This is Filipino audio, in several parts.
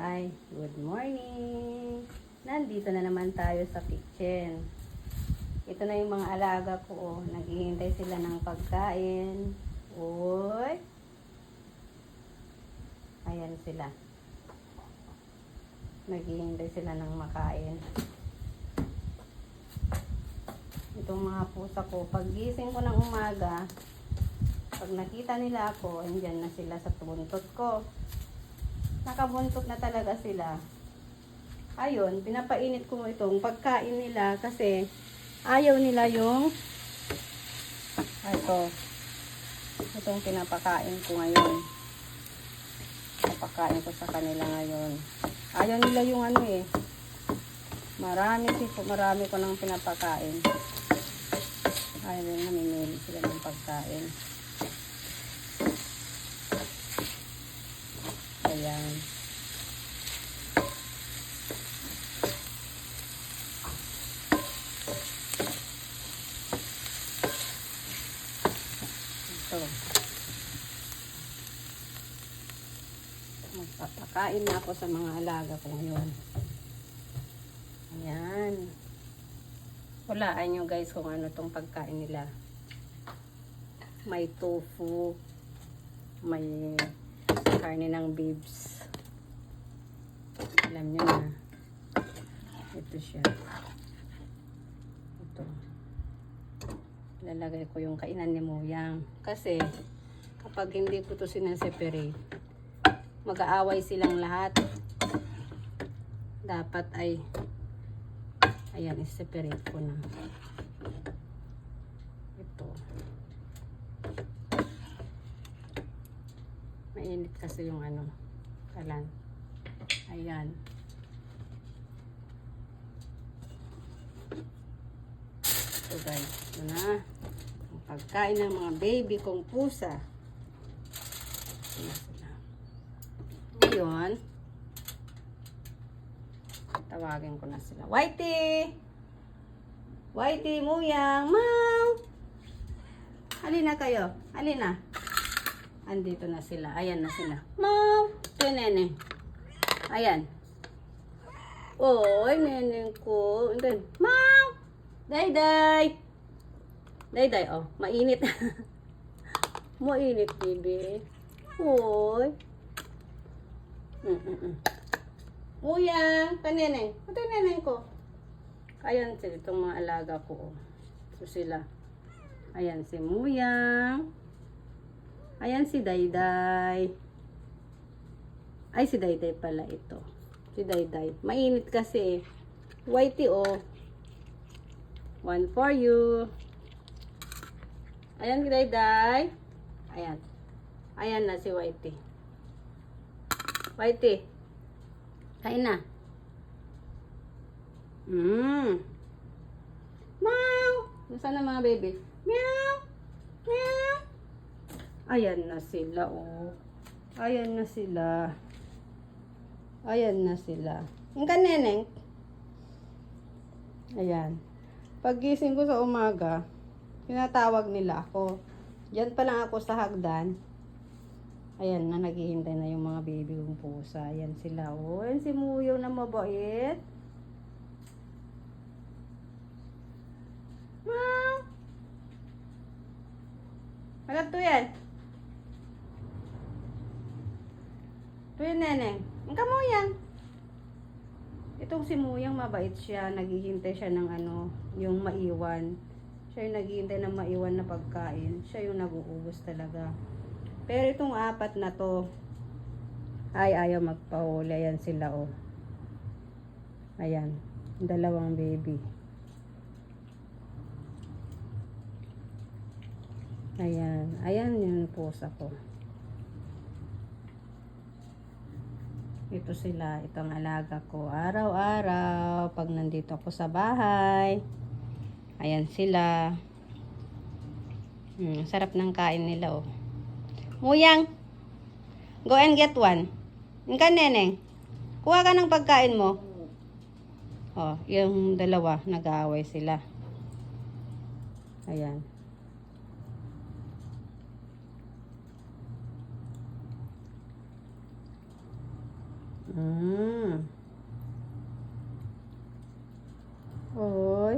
Hi, good morning! Nandito na naman tayo sa kitchen. Ito na yung mga alaga ko. Oh. Naghihintay sila ng pagkain. Uy! Ayan sila. Naghihintay sila ng makain. Itong mga pusa ko, pag gising ko ng umaga, pag nakita nila ako, andyan na sila sa buntot ko nakabuntot na talaga sila. Ayun, pinapainit ko itong pagkain nila kasi ayaw nila yung ito. Itong pinapakain ko ngayon. Papakain ko sa kanila ngayon. Ayaw nila yung ano eh. Marami marami ko nang pinapakain. Ayaw nila namimili sila ng pagkain. Ayan. Ito. Magpapakain na ako sa mga alaga ko ngayon. Ayan. Hulaan nyo guys kung ano tong pagkain nila. May tofu. May karne ng bibs. Alam nyo na. Ito siya. Ito. Lalagay ko yung kainan ni Muyang. Kasi, kapag hindi ko to sinaseparate, mag-aaway silang lahat. Dapat ay, ayan, i-separate ko na. Ito. Mainit kasi yung ano, kalan. Ayan. So guys, ito na. Ang pagkain ng mga baby kong pusa. Ito na sila. Ngayon, tawagin ko na sila. Whitey! Whitey, Muyang, Mau! Halina kayo. Halina. Andito na sila. Ayan na sila. Mau! Ito yung nene. Ayan. Oy, neneng ko. And then, Mau! Day-day! Day-day, oh. Mainit. Mainit, baby. Oy. Mm-mm-mm. Muyang, kaneneng. Ito yung neneng ko. Ayan sila, itong mga alaga ko. Oh. Ito sila. Ayan si Muyang. Ayan si Dayday. Ay, si Dayday pala ito. Si Dayday. Mainit kasi. Whitey, oh. One for you. Ayan si Dayday. Ayan. Ayan na si Whitey. Whitey. Kain na. Mmm. Meow. Nasaan na mga baby? Meow. Meow. Ayan na sila, oh. Ayan na sila. Ayan na sila. Yung ka, neneng. Ayan. Pagising ko sa umaga, tinatawag nila ako. Diyan pa lang ako sa hagdan. Ayan na, naghihintay na yung mga baby kong pusa. Ayan sila. Oh, ayan si Muyo na mabait. Meow. Alam to yan. Ito yung neneng. Ang kamuyang. Itong si Muyang mabait siya. Naghihintay siya ng ano, yung maiwan. Siya yung naghihintay ng maiwan na pagkain. Siya yung nag-uubos talaga. Pero itong apat na to, ay ayaw magpahuli. Ayan sila oh. Ayan. Dalawang baby. Ayan. Ayan yung pusa ko. Ito sila, itong alaga ko. Araw-araw, pag nandito ako sa bahay. Ayan sila. Hmm, sarap ng kain nila, oh. Muyang, go and get one. Ka, neneng. Kuha ka ng pagkain mo. Oh, yung dalawa, nag-aaway sila. Ayan. Mm. Oy.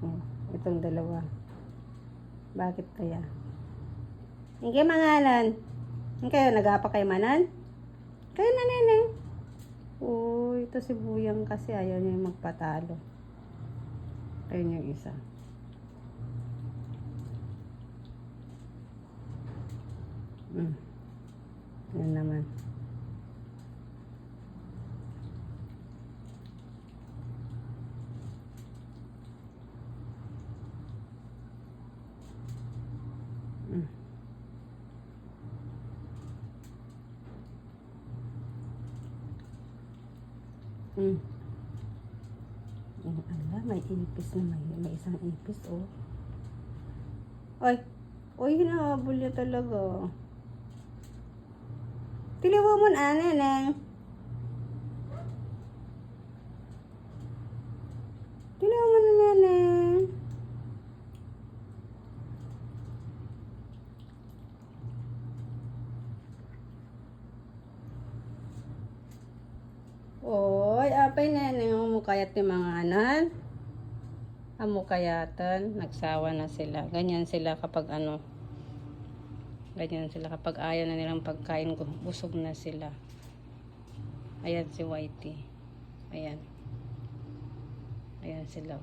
Oh, itong dalawa. Bakit kaya? Hindi mangalan. Hindi kayo nagapa kay manan? Kayo na neneng. Uy, ito si Buyang kasi ayaw niya magpatalo. Ayun yung isa. Mm. Yan naman. Mm. Mm. Oh, ala, may ipis na may, may isang ipis, oh. Ay, oy, hinahabol niya talaga. Tiliwa mo na, neneng. Tiliwa mo na, neneng. Oy, apay neneng, umukayat ni mga anan. Amukayatan, nagsawa na sila. Ganyan sila kapag ano, ganyan sila kapag ayaw na nilang pagkain ko, busog na sila. Ayan si Whitey. Ayan. Ayan sila.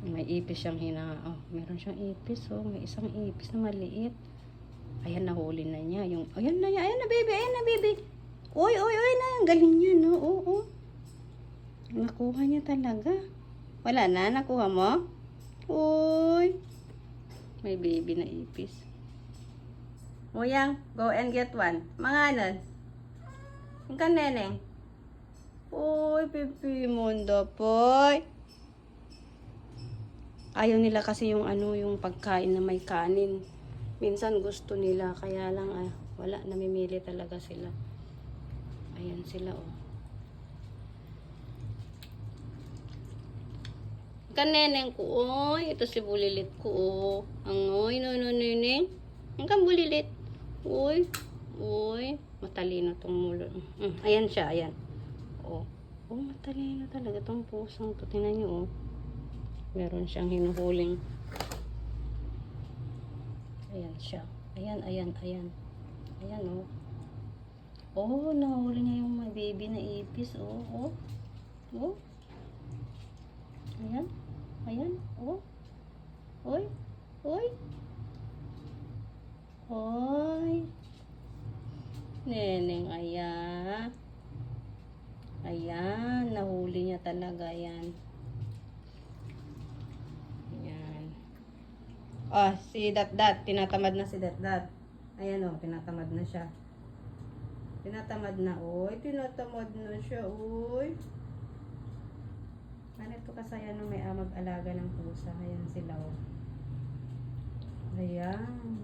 May ipis siyang hina. Oh, meron siyang ipis. Oh, may isang ipis na maliit. Ayan, nahuli na niya. Yung, ayan na niya. Ayan na, baby. Ayan na, baby. Uy, uy, uy na. Ang galing niya, no? Oo, oo. Nakuha niya talaga. Wala na? Nakuha mo? Uy. May baby na ipis. Uyang, go and get one. Mga anon. Ang ka, neneng. Uy, pipi mundo, poy. Ayaw nila kasi yung ano, yung pagkain na may kanin. Minsan gusto nila, kaya lang ah, wala, namimili talaga sila. Ayan sila oh. Kaneneng ko, oy, ito si bulilit ko, oh. Ang oy, no, no, neneng. Ang kang bulilit. Uy, uy, matalino tong mulo. Mm, ayan siya, ayan. Oh, oh, matalino talaga tong pusong to. Tingnan niyo, oh. Meron siyang hinuhuling. Ayan siya. Ayan, ayan, ayan. Ayan, oh. Oh, nahuli niya yung may baby na ipis, oh. Oh. Oh. Ayan. Ayan. Oh. Oy. Oy. Oy. Neneng, ayan. Ayan. Nahuli niya talaga, ayan. Ayan. Ah, si Dat-Dat. Tinatamad na si Dat-Dat. Ayan o, tinatamad na siya. Tinatamad na. Uy, tinatamad na siya. Uy. Ano ito kasi ano, may ah, mag-alaga ng pusa. Ayan sila o. Ayan.